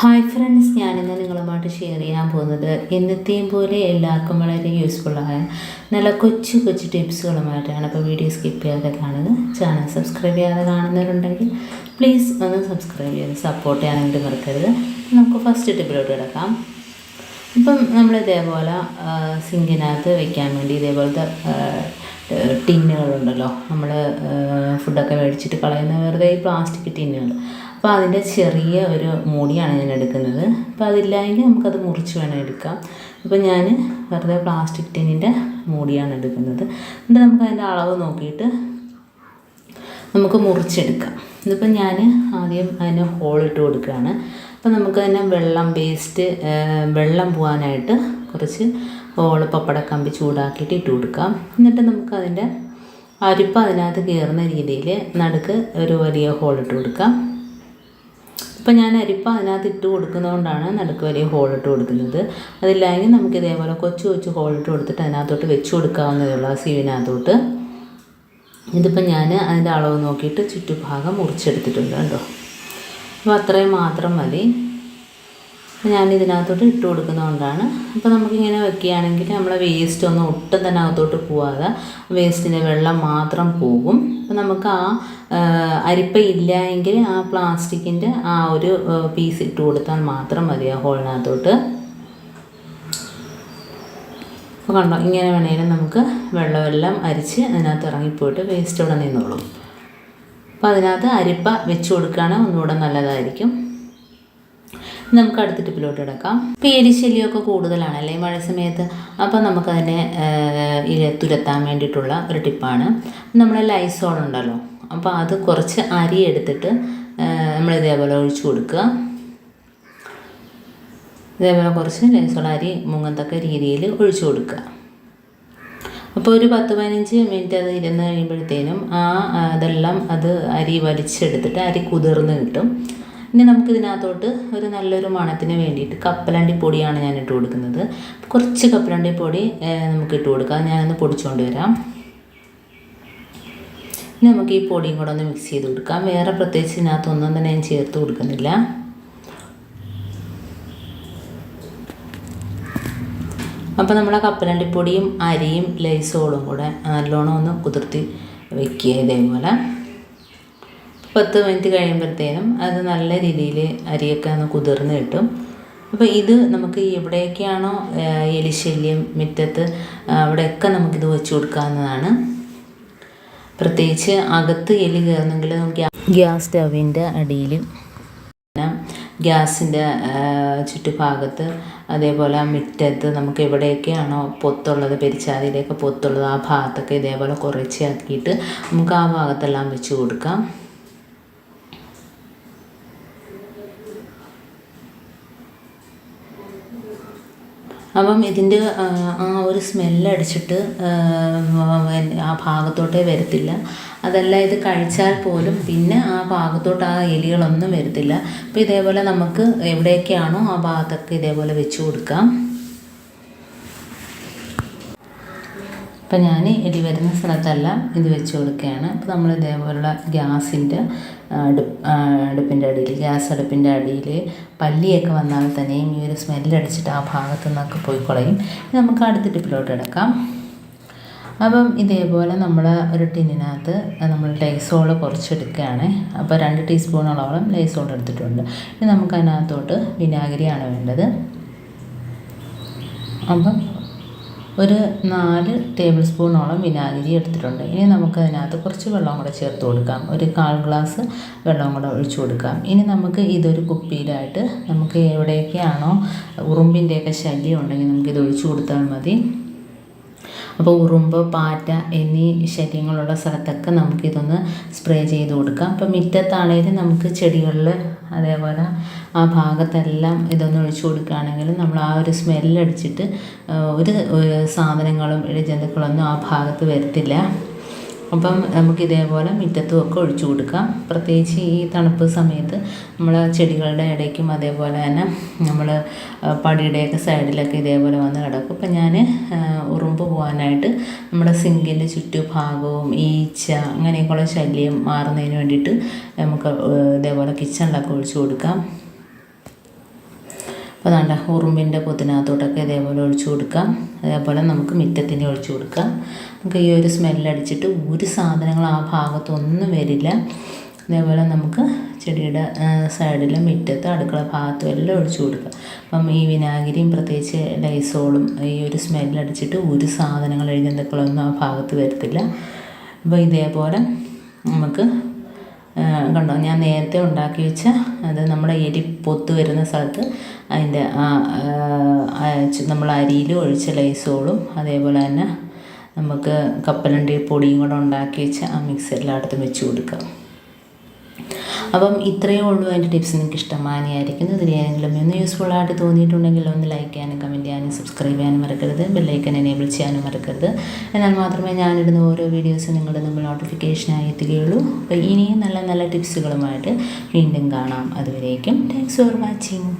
Hi friends ഞാനിന്ന് നിങ്ങളുമായിട്ട് share ചെയ്യാൻ പോകുന്നത് എന്നത്തെയും പോലെ എല്ലാവർക്കും വളരെ യൂസ്ഫുള്ളായ നല്ല കൊച്ചു കൊച്ചു ടിപ്സുകളുമായിട്ടാണ് അപ്പോൾ വീഡിയോ സ്കിപ്പ് ചെയ്യാതെ കാണുന്നത് ചാനൽ സബ്സ്ക്രൈബ് ചെയ്യാതെ കാണുന്നവരുണ്ടെങ്കിൽ പ്ലീസ് ഒന്ന് സബ്സ്ക്രൈബ് ചെയ്ത് സപ്പോർട്ട് ചെയ്യാനായിട്ട് മറക്കരുത്. നമുക്ക് ഫസ്റ്റ് ടിപ്പിലോട്ട് കിടക്കാം. ഇപ്പം നമ്മൾ ഇതേപോലെ സിങ്കിനകത്ത് വെക്കാൻ വേണ്ടി ഇതേപോലത്തെ ടിന്നുകളുണ്ടല്ലോ. നമ്മൾ ഫുഡൊക്കെ മേടിച്ചിട്ട് കളയുന്ന വെറുതെ ഈ പ്ലാസ്റ്റിക് ടിന്നുകൾ അപ്പോൾ അതിന്റെ ചെറിയ ഒരു മൂടിയാണ് ഞാൻ എടുക്കുന്നത്. അപ്പോൾ അതില്ലായെങ്കിൽ നമുക്കത് മുറിച്ച് വേണം എടുക്കാം. അപ്പോൾ ഞാൻ വെറുതെ പ്ലാസ്റ്റിക് ടിന്നിന്റെ മൂടിയാണ് എടുക്കുന്നത്. എന്നിട്ട് നമുക്ക് അതിന്റെ അളവ് നോക്കിയിട്ട് നമുക്ക് മുറിച്ചെടുക്കാം. ഇതിപ്പോൾ ഞാൻ ആദ്യം അതിന് ഹോളിട്ട് കൊടുക്കുകയാണ്. അപ്പോൾ നമുക്ക് തന്നെ വെള്ളം വേസ്റ്റ് വെള്ളം പോകാനായിട്ട് കുറച്ച് ഹോൾ പപ്പടക്കമ്പി ചൂടാക്കിയിട്ട് ഇട്ട് കൊടുക്കാം. എന്നിട്ട് നമുക്ക് അതിന്റെ അരിപ്പ് അതിനകത്ത് കയറുന്ന രീതിയിൽ നടുക്ക് ഒരു വലിയ ഹോളിട്ട് കൊടുക്കാം. ഇപ്പം ഞാൻ അരിപ്പ അതിനകത്ത് ഇട്ട് കൊടുക്കുന്നതുകൊണ്ടാണ് നടുക്ക് വലിയ ഹോൾ ഇട്ട് കൊടുക്കുന്നത്. അതില്ലെങ്കിൽ നമുക്ക് ഇതേപോലെ കൊച്ചു കൊച്ചു ഹോൾ ഇട്ട് കൊടുത്തിട്ട് അതിനകത്തോട്ട് വെച്ച് കൊടുക്കാവുന്നതേ ഉള്ളൂ ആ സീവിനകത്തോട്ട്. ഇതിപ്പോൾ ഞാൻ അതിന്റെ അളവ് നോക്കിയിട്ട് ചുറ്റുഭാഗം മുറിച്ചെടുത്തിട്ടുണ്ട് കേട്ടോ. അപ്പോൾ അത്രയും മാത്രം മതി. ഞാൻ ഇതിനകത്തോട്ട് ഇട്ട് കൊടുക്കുന്നതുകൊണ്ടാണ്. അപ്പോൾ നമുക്കിങ്ങനെ വെക്കുകയാണെങ്കിൽ നമ്മളെ വേസ്റ്റ് ഒന്നും ഒട്ടും തന്നെ അകത്തോട്ട് പോവാതെ വേസ്റ്റിന്റെ വെള്ളം മാത്രം പോകും. അപ്പോൾ നമുക്ക് ആ അരിപ്പ ഇല്ല എങ്കിൽ ആ പ്ലാസ്റ്റിക്കിന്റെ ആ ഒരു പീസ് ഇട്ട് കൊടുത്താൽ മാത്രം മതി ആ ഹോളിനകത്തോട്ട് അപ്പോൾ കണ്ടോ ഇങ്ങനെ വേണേലും നമുക്ക് വെള്ളമെല്ലാം അരിച്ച് അതിനകത്ത് ഇറങ്ങിപ്പോയിട്ട് വേസ്റ്റ് ഇവിടെ നിന്നോളും. അപ്പോൾ അതിനകത്ത് അരിപ്പ വെച്ച് കൊടുക്കുകയാണെങ്കിൽ ഒന്നുകൂടെ നല്ലതായിരിക്കും. നമുക്ക് അടുത്ത ടിപ്പിലോട്ട് കിടക്കാം. ഇപ്പോൾ എലിശല്യമൊക്കെ കൂടുതലാണല്ലേ? മഴ സമയത്ത് അപ്പോൾ നമുക്കതിനെ തുരത്താൻ വേണ്ടിയിട്ടുള്ള ഒരു ടിപ്പാണ്. നമ്മളെ ലൈസോൾ ഉണ്ടല്ലോ. അപ്പോൾ അത് കുറച്ച് അരി എടുത്തിട്ട് നമ്മൾ ഇതേപോലെ ഒഴിച്ചു കൊടുക്കുക. ഇതേപോലെ കുറച്ച് ലൈസോൾ അരി മുങ്ങത്തക്ക രീതിയിൽ ഒഴിച്ചു കൊടുക്കുക. അപ്പോൾ ഒരു പത്ത് പതിനഞ്ച് മിനിറ്റ് അത് ഇരുന്ന് കഴിയുമ്പോഴത്തേനും ആ, അതെല്ലാം അത് അരി വലിച്ചെടുത്തിട്ട് അരി കുതിർന്ന് കിട്ടും. ഇനി നമുക്ക് ഇതിനകത്തോട്ട് ഒരു നല്ലൊരു മണത്തിന് വേണ്ടിയിട്ട് കപ്പലണ്ടി പൊടിയാണ് ഞാൻ ഇട്ട് കൊടുക്കുന്നത്. കുറച്ച് കപ്പലണ്ടി പൊടി നമുക്ക് ഇട്ട് കൊടുക്കാം. ഞാനൊന്ന് പൊടിച്ചുകൊണ്ട് വരാം. ഇനി നമുക്ക് ഈ പൊടിയും കൂടെ ഒന്ന് മിക്സ് ചെയ്ത് കൊടുക്കാം. വേറെ പ്രത്യേകിച്ച് ഇതിനകത്തൊന്നും തന്നെ ഞാൻ ചേർത്ത് കൊടുക്കുന്നില്ല. അപ്പോൾ നമ്മളെ കപ്പലണ്ടിപ്പൊടിയും അരിയും ലൈസോളും കൂടെ നല്ലോണം ഒന്ന് കുതിർത്തി വെക്കുക ഇതേപോലെ. പത്ത് മിനിറ്റ് കഴിയുമ്പോഴത്തേനും അത് നല്ല രീതിയിൽ അരിയൊക്കെ ഒന്ന് കുതിർന്ന് കിട്ടും. അപ്പോൾ ഇത് നമുക്ക് എവിടെയൊക്കെയാണോ എലിശല്യം മുറ്റത്ത് ആ, അവിടെയൊക്കെ നമുക്കിത് വെച്ച് കൊടുക്കാവുന്നതാണ്. പ്രത്യേകിച്ച് അകത്ത് എലി കയറുന്നെങ്കിൽ ഗ്യാസ് സ്റ്റവിന്റെ അടിയിൽ ഗ്യാസിന്റെ ചുറ്റുഭാഗത്ത് അതേപോലെ മുറ്റത്ത് നമുക്ക് എവിടെയൊക്കെയാണോ പൊത്തുള്ളത് പെരിച്ചാതിയിലൊക്കെ പൊത്തുള്ളത് ആ ഭാഗത്തൊക്കെ ഇതേപോലെ കുറച്ചാക്കിയിട്ട് നമുക്ക് ആ ഭാഗത്തെല്ലാം വെച്ച് കൊടുക്കാം. അപ്പം ഇതിന്റെ ആ, ഒരു സ്മെല്ലടിച്ചിട്ട് ആ ഭാഗത്തോട്ടേ വരത്തില്ല. അതല്ല ഇത് കഴിച്ചാൽ പോലും പിന്നെ ആ ഭാഗത്തോട്ട് ആ എലികളൊന്നും വരത്തില്ല. അപ്പോൾ ഇതേപോലെ നമുക്ക് എവിടെയൊക്കെയാണോ ആ ഭാഗത്തൊക്കെ ഇതേപോലെ വെച്ച് കൊടുക്കാം. അപ്പം ഞാൻ എലി വരുന്ന സ്ഥലത്തെല്ലാം ഇത് വെച്ച് കൊടുക്കുകയാണ്. അപ്പോൾ നമ്മൾ ഇതേപോലുള്ള ഗ്യാസിന്റെ അടുപ്പ് അടുപ്പിന്റെ അടിയിൽ ഗ്യാസ് അടുപ്പിന്റെ അടിയിൽ പല്ലിയൊക്കെ വന്നാൽ തന്നെയും ഈ ഒരു സ്മെല്ലടിച്ചിട്ട് ആ ഭാഗത്തു നിന്നൊക്കെ പോയി കളയും. ഇനി നമുക്ക് അടുത്ത ടിപ്പിലോട്ട് എടുക്കാം അപ്പം ഇതേപോലെ നമ്മൾ ഒരു ടിന്നിനകത്ത് നമ്മൾ ലൈസോൾ കുറച്ചെടുക്കുകയാണ്. അപ്പോൾ രണ്ട് ടീസ്പൂണോളം ലൈസോൾ എടുത്തിട്ടുണ്ട്. ഇനി നമുക്ക് അതിനകത്തോട്ട് വിനാഗിരിയാണ് വേണ്ടത്. അപ്പം ഒരു നാല് ടേബിൾ സ്പൂണോളം വിനാഗിരി എടുത്തിട്ടുണ്ട്. ഇനി നമുക്ക് നമുക്കതിനകത്ത് കുറച്ച് വെള്ളം കൂടെ ചേർത്ത് കൊടുക്കാം. ഒരു കാൽ ഗ്ലാസ് വെള്ളം കൂടെ ഒഴിച്ചു കൊടുക്കാം. ഇനി നമുക്ക് ഇതൊരു കുപ്പിയിലായിട്ട് നമുക്ക് എവിടെയൊക്കെയാണോ ഉറുമ്പിന്റെയൊക്കെ ശല്യം ഉണ്ടെങ്കിൽ നമുക്കിത് ഒഴിച്ചു കൊടുത്താൽ മതി. അപ്പോൾ ഉറുമ്പ് പാറ്റ എന്നീ ശല്യങ്ങളുള്ള സ്ഥലത്തൊക്കെ നമുക്കിതൊന്ന് സ്പ്രേ ചെയ്ത് കൊടുക്കാം. അപ്പോൾ മുറ്റത്താണെങ്കിലും നമുക്ക് ചെടികളിൽ അതേപോലെ ആ ഭാഗത്തെല്ലാം ഇതൊന്ന് ഒഴിച്ചു കൊടുക്കുകയാണെങ്കിൽ നമ്മൾ ആ ഒരു സ്മെല്ലടിച്ചിട്ട് ഒരു സാധനങ്ങളും ഇഴജന്തുക്കളൊന്നും ആ ഭാഗത്ത് വരത്തില്ല. അപ്പം നമുക്ക് ഇതേപോലെ മുറ്റത്തും ഒക്കെ ഒഴിച്ചു കൊടുക്കാം. പ്രത്യേകിച്ച് ഈ തണുപ്പ് സമയത്ത് നമ്മൾ ചെടികളുടെ ഇടയ്ക്കും അതേപോലെ തന്നെ നമ്മൾ പടിയുടെയൊക്കെ സൈഡിലൊക്കെ ഇതേപോലെ വന്ന് കിടക്കും. അപ്പം ഞാൻ ഉറുമ്പ് പോകാനായിട്ട് നമ്മുടെ സിങ്കിന്റെ ചുറ്റുഭാഗവും ഈച്ച അങ്ങനെയൊക്കെയുള്ള ശല്യം മാറുന്നതിന് വേണ്ടിയിട്ട് നമുക്ക് ഇതേപോലെ കിച്ചണിലൊക്കെ ഒഴിച്ചു കൊടുക്കാം. അപ്പോൾ നല്ല ഉറുമ്പിന്റെ പുതിനകത്തോട്ടൊക്കെ ഇതേപോലെ ഒഴിച്ചു കൊടുക്കാം. അതേപോലെ നമുക്ക് മിറ്റത്തിന്റെ ഒഴിച്ചു കൊടുക്കാം. നമുക്ക് ഈ ഒരു സ്മെല്ലടിച്ചിട്ട് ഒരു സാധനങ്ങൾ ആ ഭാഗത്തൊന്നും വരില്ല. അതേപോലെ നമുക്ക് ചെടിയുടെ സൈഡിൽ മുറ്റത്ത് അടുക്കള ഭാഗത്തും എല്ലാം ഒഴിച്ചു കൊടുക്കുക അപ്പം ഈ വിനാഗിരിയും പ്രത്യേകിച്ച് ലൈസോളും ഈ ഒരു സ്മെല്ലടിച്ചിട്ട് ഒരു സാധനങ്ങൾ എഴുതുന്നതൊന്നും ആ ഭാഗത്ത് വരത്തില്ല. അപ്പോൾ ഇതേപോലെ നമുക്ക് കണ്ടോ? ഞാൻ നേരത്തെ ഉണ്ടാക്കി വെച്ച അത് നമ്മുടെ എരി പൊത്ത് വരുന്ന സ്ഥലത്ത് അതിന്റെ നമ്മൾ അരിയിൽ ഒഴിച്ച ലൈസോളും അതേപോലെ തന്നെ നമുക്ക് കപ്പലണ്ടി പൊടിയും കൂടെ ഉണ്ടാക്കി വെച്ച് ആ മിക്സ് എല്ലായിടത്തും വെച്ച് കൊടുക്കാം. അപ്പം ഇത്രയേ ഉള്ളൂ അതിന്റെ ടിപ്സ് നിങ്ങൾക്ക് ഇഷ്ടമാനിയായിരിക്കുന്നു ഇതിൽ ഏതെങ്കിലും ഒന്ന് യൂസ്ഫുൾ ആയിട്ട് തോന്നിയിട്ടുണ്ടെങ്കിൽ ഒന്ന് ലൈക്ക് ചെയ്യാനും കമന്റ് ചെയ്യാനും സബ്സ്ക്രൈബ് ചെയ്യാനും മറക്കരുത്. ബെല്ലൈക്കൻ എനേബിൾ ചെയ്യാനും മറക്കരുത്. എന്നാൽ മാത്രമേ ഞാനിടുന്ന ഓരോ വീഡിയോസും നിങ്ങളുടെ മുമ്പിൽ നോട്ടിഫിക്കേഷനായി എത്തുകയുള്ളൂ. അപ്പോൾ ഇനിയും നല്ല നല്ല ടിപ്സുകളുമായിട്ട് വീണ്ടും കാണാം. അതുവരേക്കും താങ്ക്സ് ഫോർ വാച്ചിങ്